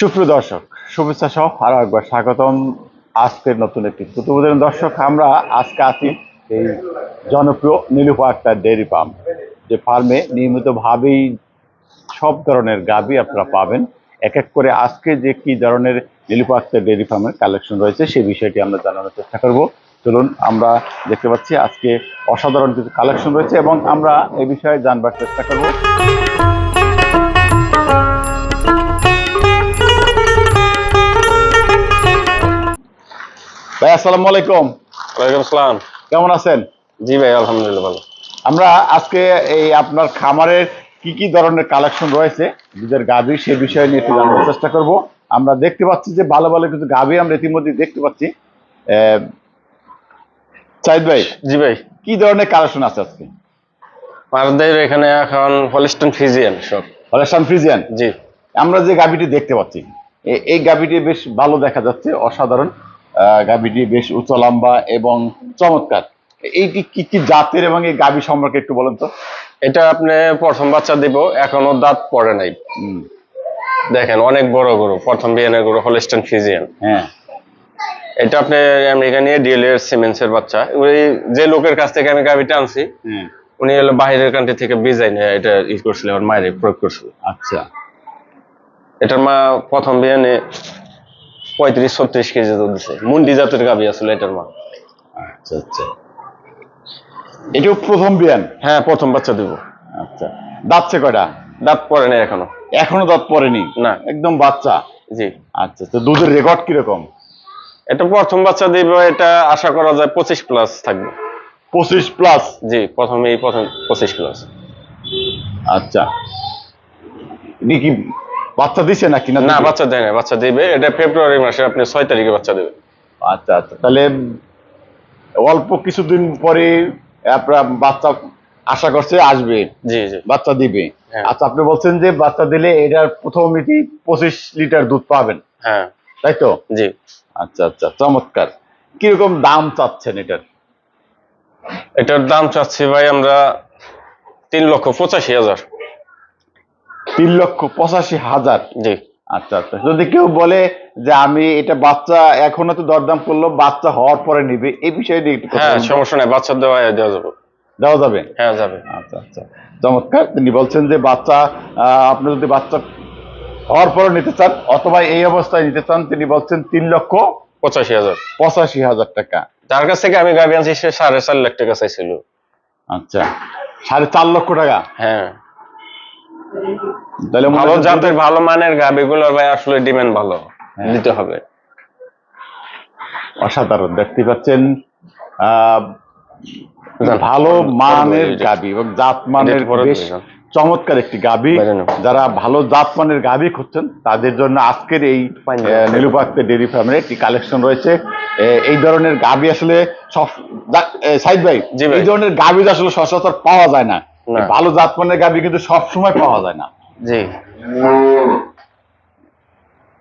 সুপ্রিয় দর্শক, শুভেচ্ছা সহ আরও একবার স্বাগতম আজকের নতুন একটি প্রতিবেদন। দর্শক, আমরা আজকে আছি এই জনপ্রিয় নীলুফা একটা ডেয়ারি ফার্ম, যে ফার্মে নিয়মিতভাবেই সব ধরনের গাবি আপনারা পাবেন। এক এক করে আজকে যে কি ধরনের নীলুফা একটা ডেয়ারি ফার্মের কালেকশন রয়েছে, সেই বিষয়টি আমরা জানানোর চেষ্টা করব। চলুন, আমরা দেখতে পাচ্ছি আজকে অসাধারণ কিছু কালেকশন রয়েছে এবং আমরা এই বিষয়ে জানবার চেষ্টা করব। ভাই আসসালামু আলাইকুম। ওয়ালাইকুম আসসালাম। কেমন আছেন? জি ভাই আলহামদুলিল্লাহ ভালো। আমরা আজকে এই আপনার খামারের কি কি ধরনের কালেকশন রয়েছে দুধের গাভী সে বিষয়ে নিয়ে একটু জানার চেষ্টা করব। আমরা দেখতে পাচ্ছি যে ভালো ভালো কিছু গাভী আমরা ইতিমধ্যে দেখতে পাচ্ছি। সাইদ ভাই জি ভাই। কি ধরনের কালেকশন আছে আজকে? আমাদের এখানে এখন হলিস্টন ফিজিয়ান সব। হলেশান ফ্রিজিয়ান জি। আমরা যে গাভীটি দেখতে পাচ্ছি এই গাভীটি বেশ ভালো দেখা যাচ্ছে অসাধারণ। গাভীটি বেশ উচ্চ লম্বা এবং চমৎকার। এইটি কি কি জাতের এবং এই গাভী সম্পর্কে একটু বলেন তো। এটা আপনি প্রথম বাচ্চা দিব এখনও দাঁত পড়ে নাই। দেখেন অনেক বড় গরু প্রথম বিয়ানের গরু হলিস্টন ফিজিয়ান হ্যাঁ। এটা আপনি আমেরিকা নিয়ে ডিএল এর সিমেন্স এর বাচ্চা। ওই যে লোকের কাছ থেকে আমি গাভিটা আনছি হ্যাঁ। উনি হলো বাইরের কান্ট্রি থেকে বিজাই নিয়ে এটা ইউজ করছিল আমার মায়ের প্রয়োগ করছিল। আচ্ছা। এটার মা প্রথম বিয়ানে পঁয়ত্রিশ ছত্রিশ কেজি দুধ দিছে। মুন্ডি জাতের গাভি আসলে এটার মা আচ্ছা আচ্ছা। এটাও প্রথম বিয়ান? হ্যাঁ প্রথম বাচ্চা দিব। আচ্ছা। দাঁতছে কয়টা? দাঁত পড়ে নাই এখনও। এখনও দাঁত পড়েনি না। একদম বাচ্চা? জি। আচ্ছা তো দুধের রেকর্ড কীরকম? এটা প্রথম বাচ্চা দিব এটা আশা করা যায় পঁচিশ প্লাস থাকবে। পঁচিশ প্লাস? জি প্রথমেই প্রথম পঁচিশ প্লাস। আচ্ছা। এটি কি বাচ্চা দিছে নাকি না না বাচ্চা দেয় না বাচ্চা দিবে। এটা ফেব্রুয়ারি মাসে আপনি ছয় তারিখে বাচ্চা দেবে। আচ্ছা আচ্ছা। তাহলে অল্প কিছুদিন পরে আপনার বাচ্চা আশা করছে আসবে জি জি। বাচ্চা দিবে। হ্যাঁ। আচ্ছা আপনি বলছেন যে বাচ্চা দিলে এটার প্রথম এটি পঁচিশ লিটার দুধ পাবেন। হ্যাঁ। তাই তো? জি। আচ্ছা আচ্ছা চমৎকার। কীরকম দাম চাচ্ছেন এটার? এটার দাম চাচ্ছি ভাই আমরা তিন লক্ষ পঁচাশি হাজার। তিন লক্ষ পঁচাশি হাজার। জি। আচ্ছা আচ্ছা। যদি কেউ বলে যে আমি এটা বাচ্চা এখনও তো দরদাম করল বাচ্চা হওয়ার পরে নিবে এই বিষয়ে নিয়ে একটু হ্যাঁ সমস্যা নাই বাচ্চা দেওয়া দেওয়া যাবে। দেওয়া যাবে? হ্যাঁ যাবে। আচ্ছা আচ্ছা। চমৎকার তিনি বলছেন যে বাচ্চা আপনি যদি বাচ্চা হওয়ার পরে নিতে চান অথবা এই অবস্থায় নিতে চান তিনি বলছেন তিন লক্ষ পঁচাশি হাজার। পঁচাশি হাজার টাকা। যার কাছ থেকে আমি গাভি আনছি সে সাড়ে চার লাখ টাকা চাইছিল। আচ্ছা সাড়ে চার লক্ষ টাকা? হ্যাঁ। তাহলে ভালো জাতের ভালো মানের গাভিগুলোর ভাই আসলে ডিমান্ড ভালো। হ্যাঁ। দিতে হবে। অসাধারণ। দেখতে পাচ্ছেন ভালো মানের গাবি এবং জাত মানের বেশ চমৎকার একটি গাবি যারা ভালো জাত মানের গাবি খুঁজছেন তাদের জন্য আজকের এই বাইরে নাও। নীলুপাক্তে ডেরি ফার্মের একটি কালেকশন রয়েছে। এই ধরনের গাবি আসলে সাইদ ভাই এই ধরনের গাবি আসলে সচরাচর পাওয়া যায় না। ভালো জাত মানের গাবি কিন্তু সব সময় পাওয়া যায় না। জি।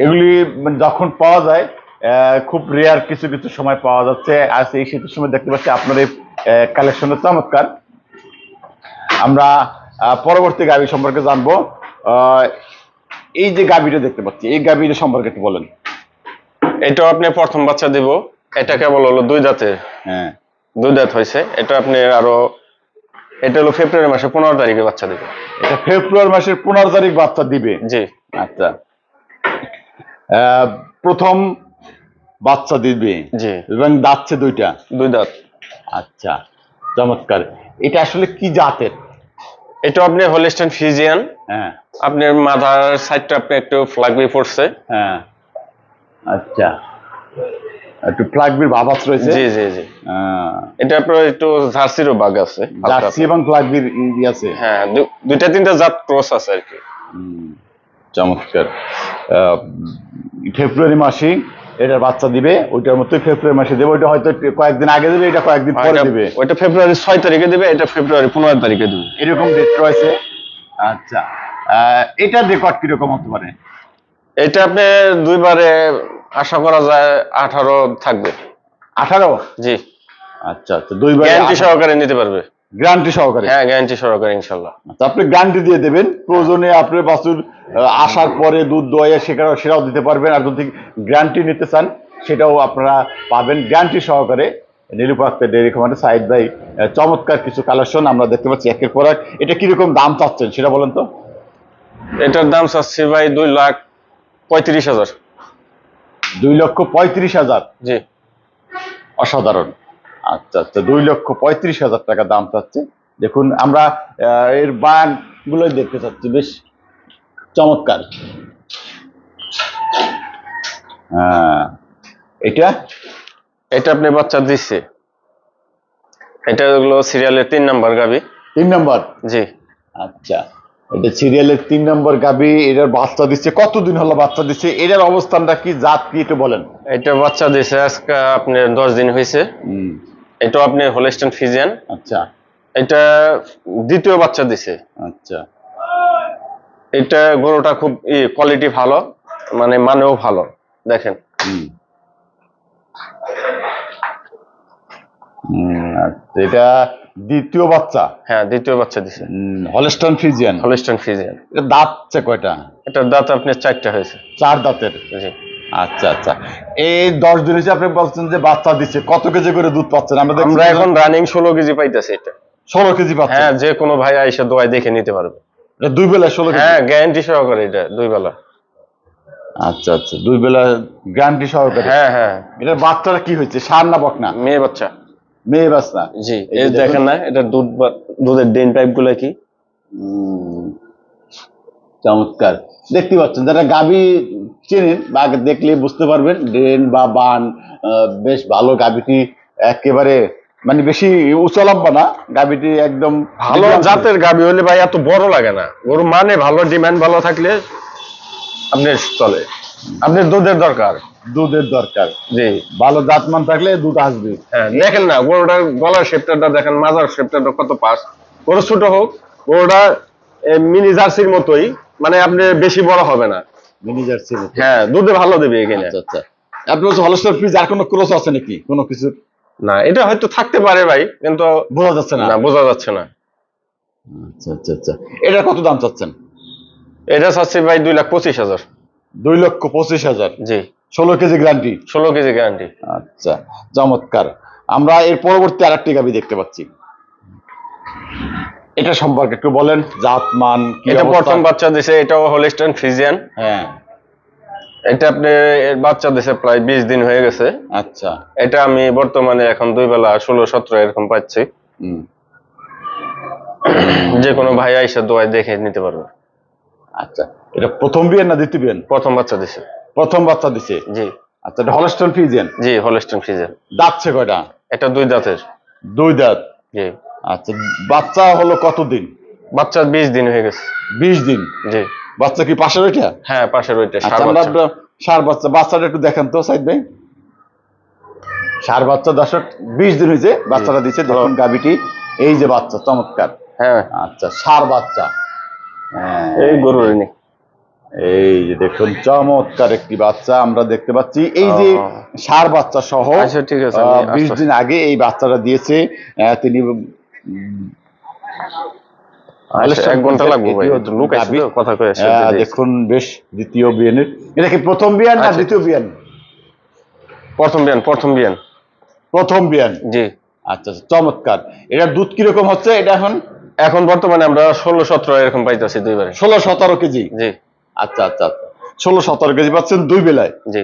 এগুলি মানে যখন পাওয়া যায় আহ, খুব রেয়ার কিছু কিছু সময় পাওয়া যাচ্ছে। আজ এই শীতের সময় দেখতে পাচ্ছি আপনার এই কালেকশনের চমৎকার। আমরা পরবর্তী গাবি সম্পর্কে জানব। এই যে গাভীটা দেখতে পাচ্ছি এই গাবিটা সম্পর্কে একটু বলেন। এটাও আপনি প্রথম বাচ্চা দিব। এটা কেবল হলো দুই দাঁতের। হ্যাঁ। দুই দাঁত হয়েছে। এটা আপনি আরও এটা হলো ফেব্রুয়ারি মাসে পনেরো তারিখে বাচ্চা দিবে। এটা ফেব্রুয়ারি মাসের পনেরো তারিখ বাচ্চা দিবে। জি। আচ্ছা। প্রথম বাচ্চা দিবে জি। এবং দাচ্ছে দুইটা। দুই দাঁত। আচ্ছা চমৎকার। এটা আসলে কি জাতের? এটা আপনি হোলিস্টান ফিজিয়ান। হ্যাঁ। আপনার মাথার সাইডটা আপনি একটু ফ্লাগবি পড়ছে। হ্যাঁ। আচ্ছা। একটু ফ্লাগবির ভাব রয়েছে। জি জি জি। এটা আপনার একটু জার্সিরও বাগ আছে জার্সি এবং ফ্লাগবির ই আছে। হ্যাঁ দুইটা তিনটা জাত ক্রস আছে আর কি। চমৎকার। ফেব্রুয়ারি মাসে এটার বাচ্চা দিবে ওইটার মতোই ফেব্রুয়ারি মাসে দেবে ওইটা হয়তো কয়েকদিন আগে দেবে এটা কয়েকদিন পরে দিবে। ওইটা ফেব্রুয়ারি ছয় তারিখে দিবে এটা ফেব্রুয়ারি পনেরো তারিখে দিবে। এরকম ডেট রয়েছে। আচ্ছা আহ, এটার রেকর্ড কীরকম হতে পারে? এটা আপনি দুইবারে আশা করা যায় আঠারো থাকবে। আঠারো? জি। আচ্ছা আচ্ছা দুইবার গ্যারান্টি সহকারে নিতে পারবে। গ্যারান্টি সহকারে? হ্যাঁ গ্যারান্টি সহকারে ইনশাল্লাহ। আচ্ছা আপনি গ্যারান্টি দিয়ে দেবেন। প্রয়োজনে আপনার বাসুর আসার পরে দুধ দোয়াইয়া সেটাও সেটাও দিতে পারবেন। আর যদি গ্যারান্টি নিতে চান সেটাও আপনারা পাবেন। গ্যারান্টি সহকারে নীলুপা আক্তার ডেয়ারি খামারে সাইড বাই চমৎকার কিছু কালেকশন আমরা দেখতে পাচ্ছি একের পর এক। এটা কীরকম দাম চাচ্ছেন সেটা বলেন তো। এটার দাম চাচ্ছি ভাই দুই লাখ পঁয়ত্রিশ হাজার। দুই লক্ষ পঁয়ত্রিশ হাজার। জি। অসাধারণ। আচ্ছা আচ্ছা দুই লক্ষ পঁয়ত্রিশ হাজার টাকা দাম চাচ্ছে। দেখুন আমরা এর বান গুলোই দেখতে চাচ্ছি। বেশ চমৎকার। হ্যাঁ এটা? এটা আপনি বাচ্চা দিচ্ছে এটা হলো সিরিয়ালের তিন নাম্বার গাবি। তিন নম্বর? জি। আচ্ছা। এটা সিরিয়ালের তিন নম্বর গাবি এটার বাচ্চা দিচ্ছে কতদিন হলো বাচ্চা দিচ্ছে এটার অবস্থানটা কি জাত কি একটু বলেন। এটা বাচ্চা দিছে আজকে আপনার দশ দিন হয়েছে। এটা আপনি হোলেস্টেন ফিজিয়ান আচ্ছা। এটা দ্বিতীয় বাচ্চা দিছে আচ্ছা। এটা গরুটা খুব কোয়ালিটি ভালো মানে মানেও ভালো দেখেন। আচ্ছা, এটা দ্বিতীয় বাচ্চা? হ্যাঁ দ্বিতীয় বাচ্চা দিছে। হলস্টন ফিজিয়ান হোলেস্টেন ফিজিয়ান এটা দাঁতছে কয়টা? এটার দাঁত আপনার চারটা হয়েছে। চার দাঁতের? জি। আচ্ছা আচ্ছা। এই দশ দিন হচ্ছে আপনি বলছেন যে বাচ্চা দিচ্ছে কত কেজি করে দুধ পাচ্ছেন? আমরা আমরা এখন রানিং ষোলো কেজি পাইতেছি এটা। ষোলো কেজি পাচ্ছেন? হ্যাঁ যে কোনো ভাই আইসা দোয়াই দেখে নিতে পারবে। এটা দুই বেলা ষোলো হ্যাঁ গ্যারান্টি সহকারে এটা দুই বেলা। আচ্ছা আচ্ছা। দুই বেলা গ্যারান্টি সহকারে? হ্যাঁ হ্যাঁ। এটার বাচ্চাটা কি হয়েছে? সার না বকনা? মেয়ে বাচ্চা। মেয়ে বাচ্চা জি এই দেখেন। না এটা দুধ বা- দুধের ড্রেন পাইপগুলো কি চমৎকার। দেখতে পাচ্ছেন যারা গাবি চেনেন বা দেখলে বুঝতে পারবেন ড্রেন বা বান আহ, বেশ ভালো গাবিটি একেবারে মানে বেশি উঁচা লম্বা না গাবিটি একদম ভালো জাতের গাবি হলে ভাই এত বড় লাগে না। গরু মানে ভালো ডিমান্ড ভালো থাকলে আপনি চলে। আপনি দুধের দরকার। দুধের দরকার। জি। ভালো জাতমান থাকলে দুধ আসবে। হ্যাঁ দেখেন না গরুটার গলার শেপটা দেখেন মাজার শেপটা কত পাস। গরু ছোট হোক গরুটা মিনি জার্সির মতোই মানে আপনি বেশি বড় হবে না। ম্যানেজার ছিল হ্যাঁ দুধে ভালো দেবে এখানে। আচ্ছা আচ্ছা। আপনার হচ্ছে হলস্টার ফ্রিজ আর কোনো ক্লোজ আছে নাকি? কোনো কিছু? না এটা হয়তো থাকতে পারে ভাই কিন্তু বোঝা যাচ্ছে না। না বোঝা যাচ্ছে না। আচ্ছা আচ্ছা আচ্ছা। এটা কত দাম চাচ্ছেন? এটা চাচ্ছি ভাই দুই লাখ পঁচিশ হাজার। দুই লক্ষ পঁচিশ হাজার। জি। ষোলো কেজি গ্যারান্টি ষোলো কেজি গ্যারান্টি আচ্ছা চমৎকার। আমরা এর পরবর্তী আরেকটি গাবি দেখতে পাচ্ছি। এটা সম্পর্কে একটু বলেন জাত মান এটা প্রথম বাচ্চা দিছে এটাও হোলিস্টান ফ্রিজিয়ান হ্যাঁ। এটা আপনি বাচ্চা দিছে প্রায় বিশ দিন হয়ে গেছে। আচ্ছা। এটা আমি বর্তমানে এখন দুই বেলা ষোলো সতেরো এরকম পাচ্ছি। যে কোনো ভাই আইসা দোয়াই দেখে নিতে পারবে। আচ্ছা এটা প্রথম বিয়ের না দ্বিতীয় বিয়েন প্রথম বাচ্চা দিছে। প্রথম বাচ্চা দিছে। জি। আচ্ছা এটা হলস্টন ফিজিয়ান জি হোলিস্টান ফ্রিজিয়ান দাঁতছে কয়টা? এটা দুই দাঁতের। দুই দাঁত? জি। আচ্ছা বাচ্চা হলো কতদিন? বাচ্চা বিশ দিন হয়ে গেছে। বিশ দিন? জি। বাচ্চা কি পাশের ওইটা হ্যাঁ পাশের ওইটা আচ্ছা সার আমরা সার বাচ্চা বাচ্চাটা একটু দেখেন তো সাইড ভাই সার বাচ্চা দর্শক বিশ দিন হয়েছে বাচ্চাটা দিচ্ছে দেখুন গাবিটি এই যে বাচ্চা চমৎকার। হ্যাঁ। আচ্ছা সার বাচ্চা। হ্যাঁ, এই গরুর এই যে দেখুন চমৎকার একটি বাচ্চা আমরা দেখতে পাচ্ছি। এই যে সার বাচ্চা সহ আচ্ছা, ঠিক আছে, বিশ দিন আগে এই বাচ্চাটা দিয়েছে তিনি আচ্ছা, এক ঘণ্টা লাগবে লোক কথা কয়ে দিয়েছে। দেখুন বেশ দ্বিতীয় বিয়ানের এটা কি প্রথম বিয়ান না আচ্ছা। দ্বিতীয় বিয়ান প্রথম বিয়ান প্রথম বিয়ান প্রথম বিয়ান জি। আচ্ছা আচ্ছা, চমৎকার। এটা দুধ কীরকম হচ্ছে? এটা এখন এখন বর্তমানে আমরা ষোলো সতেরো এরকম পাইতেছি দুইবারে। ষোলো সতেরো কেজি। জি। আচ্ছা আচ্ছা আচ্ছা। ষোলো সতেরো কেজি পাচ্ছেন দুই বেলায়। জি।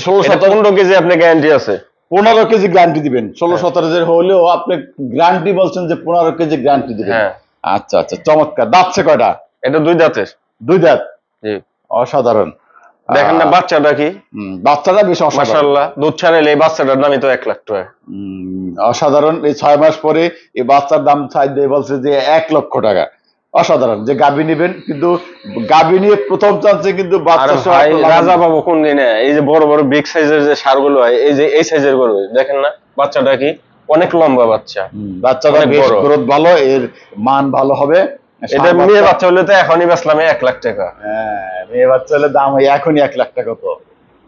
ষোলো সতেরো কেজি আপনি গ্যারান্টি আছে। পনেরো কেজি গ্যারান্টি দিবেন। ষোলো হ্যাঁ। সতেরো যে হলেও আপনি গ্যারান্টি বলছেন যে পনেরো কেজি গ্যারান্টি দিবেন। হ্যাঁ। আচ্ছা আচ্ছা চমৎকার। দাঁতছে কয়টা? এটা দুই দাঁতের। দুই দাঁত? জি। অসাধারণ। দেখেন না বাচ্চাটা কি? বাচ্চাটা বেশ অসাধারণ। দুধ ছাড়াইলে এই বাচ্চাটার দামই তো এক লাখ টাকা। অসাধারণ। এই ছয় মাস পরে এই বাচ্চার দাম চাই দিয়ে বলছে যে এক লক্ষ টাকা। অসাধারণ যে গাবি নিবেন কিন্তু গাবি নিয়ে প্রথম চান্সে কিন্তু রাজা। বাবু কোন দিনে? এই যে বড় বড় বিগ সাইজের যে সারগুলো হয় এই যে এই সাইজের গরু দেখেন না? বাচ্চাটা কি অনেক লম্বা বাচ্চা। বাচ্চাটা বেশ গ্রোথ ভালো এর মান ভালো হবে। এটা মেয়ে বাচ্চা- হলে তো এখনই বেচলাম এক লাখ টাকা। হ্যাঁ মেয়ে বাচ্চা হলে দাম হয় এখনই এক লাখ টাকা তো।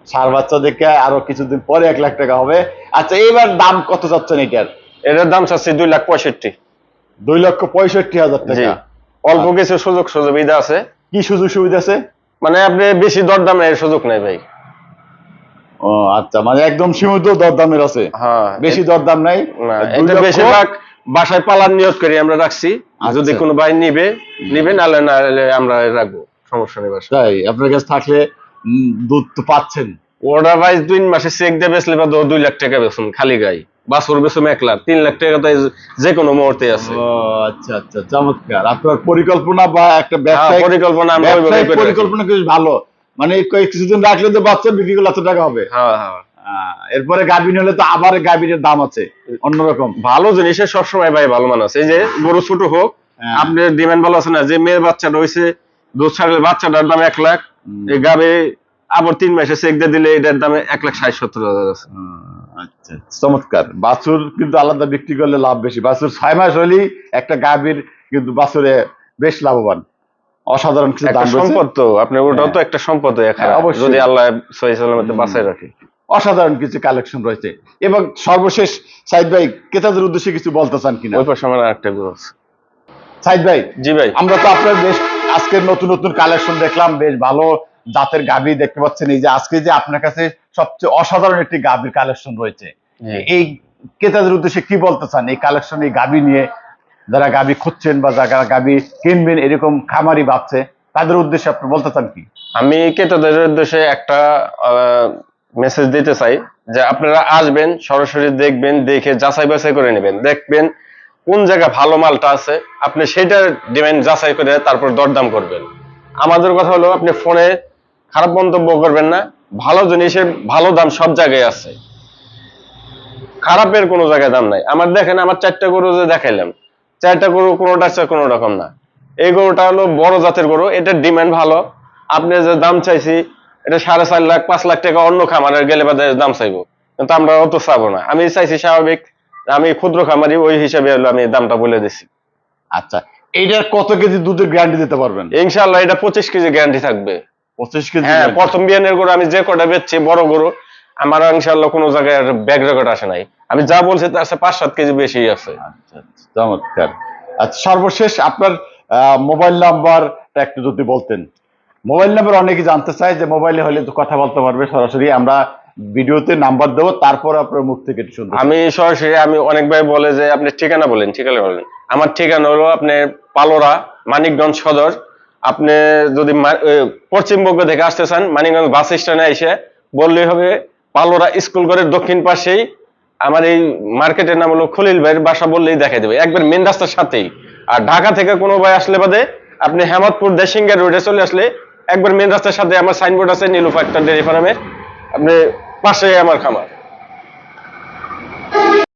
সার বাচ্চা দেখে আরও কিছুদিন পরে এক লাখ টাকা হবে। আচ্ছা এবার দাম কত চাচ্ছেন এটার? এটার দাম চাচ্ছি দুই লাখ পঁয়ষট্টি। দুই লক্ষ পঁয়ষট্টি হাজার টাকা। অল্প কিছু সুযোগ সুবিধা আছে। কি সুযোগ সুবিধা আছে? মানে আপনি বেশি দরদামের সুযোগ নাই ভাই। ও আচ্ছা মানে একদম সীমিত দরদামের আছে। হ্যাঁ বেশি দরদাম নাই। এটা বেশিরভাগ বাসায় পালার নিয়োগ করি আমরা রাখছি। আচ্ছা। যদি কোনো ভাই নিবে নিবে নাহলে নাহলে আমরা রাখব। সমস্যা নেই তাই আপনার কাছে থাকলে দুধ তো পাচ্ছেন। ওটা ভাই দুই মাসে চেক দিয়ে বেচলে বা দুই লাখ টাকা বেচুন খালি গাই। এক লাখ তিন লাখ টাকা তাই যে কোনো মুহূর্তে আছে। ও আচ্ছা আচ্ছা চমৎকার। আপনার পরিকল্পনা বা একটা হ্যাঁ, পরিকল্পনা পরিকল্পনা ভালো। মানে কয়েক কিছুদিন রাখলে তো বাচ্চা বিক্রি করলে এত টাকা হবে। হ্যাঁ হ্যাঁ। এরপরে গাভিন হলে তো আবার গাভিনের দাম আছে অন্যরকম ভালো জিনিসের সবসময় ভাই ভালো মান আছে এই যে গরু ছোট হোক হ্যাঁ। আপনার ডিমান্ড ভালো আছে না যে মেয়ের বাচ্চাটা হয়েছে দুধ ছাড়লে বাচ্চাটার দাম এক লাখ। এই গাবে আবার তিন মাসে চেক দিয়ে দিলে এটার দামে এক লাখ ষাট সত্তর হাজার আছে। চমৎকার। বাছুর কিন্তু আলাদা বিক্রি করলে লাভ বেশি। বাছুর ছয় মাস হলেই একটা গাভীর কিন্তু বাছুরে বেশ লাভবান। অসাধারণ কিছু দাম সম্পদ তো আপনার ওটাও তো হ্যাঁ। একটা সম্পদ হ্যাঁ। যদি আল্লাহ সহি সালামতে বাঁচাই রাখে। অসাধারণ কিছু কালেকশন রয়েছে। এবং সর্বশেষ সাইদ ভাই ক্রেতাদের উদ্দেশ্যে কিছু বলতে চান কিনা? ওই পাশে আমার একটা গরু আছে। সাইদ ভাই জি ভাই। আমরা তো আপনার বেশ আজকের নতুন নতুন কালেকশন দেখলাম বেশ ভালো জাতের গাভী দেখতে পাচ্ছেন এই যে আজকে যে আপনার কাছে সবচেয়ে অসাধারণ একটি গাভীর কালেকশন রয়েছে। এই ক্রেতাদের উদ্দেশ্যে কি বলতে চান? এই কালেকশন এই গাভী নিয়ে যারা গাভী খুঁজছেন বা যারা গাভী কিনবেন এরকম খামারি বাচ্ছে তাদের উদ্দেশ্যে আপনি বলতে চান কি? আমি ক্রেতাদের উদ্দেশ্যে একটা মেসেজ দিতে চাই যে আপনারা আসবেন সরাসরি দেখবেন দেখে যাচাই বাছাই করে নেবেন। দেখবেন কোন জায়গা ভালো মালটা আছে আপনি সেটার ডিমান্ড যাচাই করে তারপর দরদাম করবেন। আমাদের কথা হলো আপনি ফোনে খারাপ মন্তব্য করবেন না ভালো জিনিসের ভালো দাম সব জায়গায় আছে। খারাপের কোনো জায়গায় দাম নাই। আমার দেখেন আমার চারটা গরু যে দেখাইলাম চারটা গরু কোনোটা আছে কোনো রকম না। এই গরুটা হলো বড় জাতের গরু এটার ডিমান্ড ভালো। আপনি যে দাম চাইছি এটা সাড়ে চার লাখ পাঁচ লাখ টাকা অন্য খামারের গেলে বাদে দাম চাইব। কিন্তু আমরা অত চাবো না। আমি চাইছি স্বাভাবিক আমি ক্ষুদ্র খামারি ওই হিসাবে হলো আমি দামটা বলে দিছি। আচ্ছা এইটার কত কেজি দুধের গ্যারান্টি দিতে পারবেন? ইনশাল্লাহ এটা পঁচিশ কেজি গ্যারান্টি থাকবে। পঁচিশ কেজি হ্যাঁ প্রথম বিয়ানের গরু আমি যে কটা বেচছি বড় গরু আমার ইনশাল্লাহ কোনো জায়গায় ব্যাগ রেকর্ড আসে নাই। আমি যা বলছি তার সাথে পাঁচ সাত কেজি বেশি আছে। আচ্ছা আচ্ছা, চমৎকার। আচ্ছা সর্বশেষ আপনার মোবাইল নাম্বারটা একটু যদি বলতেন। মোবাইল নাম্বার অনেকে জানতে চায় যে মোবাইলে হলে তো কথা বলতে পারবে সরাসরি। আমরা ভিডিওতে নাম্বার দেবো তারপর আপনার মুখ থেকে একটু শুনতে আমি সরাসরি আমি অনেক ভাই বলে যে আপনি ঠিকানা বলেন ঠিকানা বলেন। আমার ঠিকানা হলো আপনি পালোরা মানিকগঞ্জ সদর আপনি যদি পশ্চিমবঙ্গ থেকে আসতে চান, মানিকগঞ্জ বাস স্ট্যান্ডে এসে বললেই হবে, পালোরা স্কুল ঘরের দক্ষিণ পাশেই আমার এই মার্কেটের নাম হলো খলিল ভাইয়ের বাসা বললেই দেখাই দেবে। একবার মেন রাস্তার সাথেই। আর ঢাকা থেকে কোনো ভাই আসলে বাদে আপনি হেমাদপুর দেশিঙ্গা রোডে চলে আসলে একবার মেন রাস্তার সাথে আমার সাইনবোর্ড আছে নীলু ফ্যাক্টর ডেয়ারি ফার্মের আপনি পাশে আমার খামার।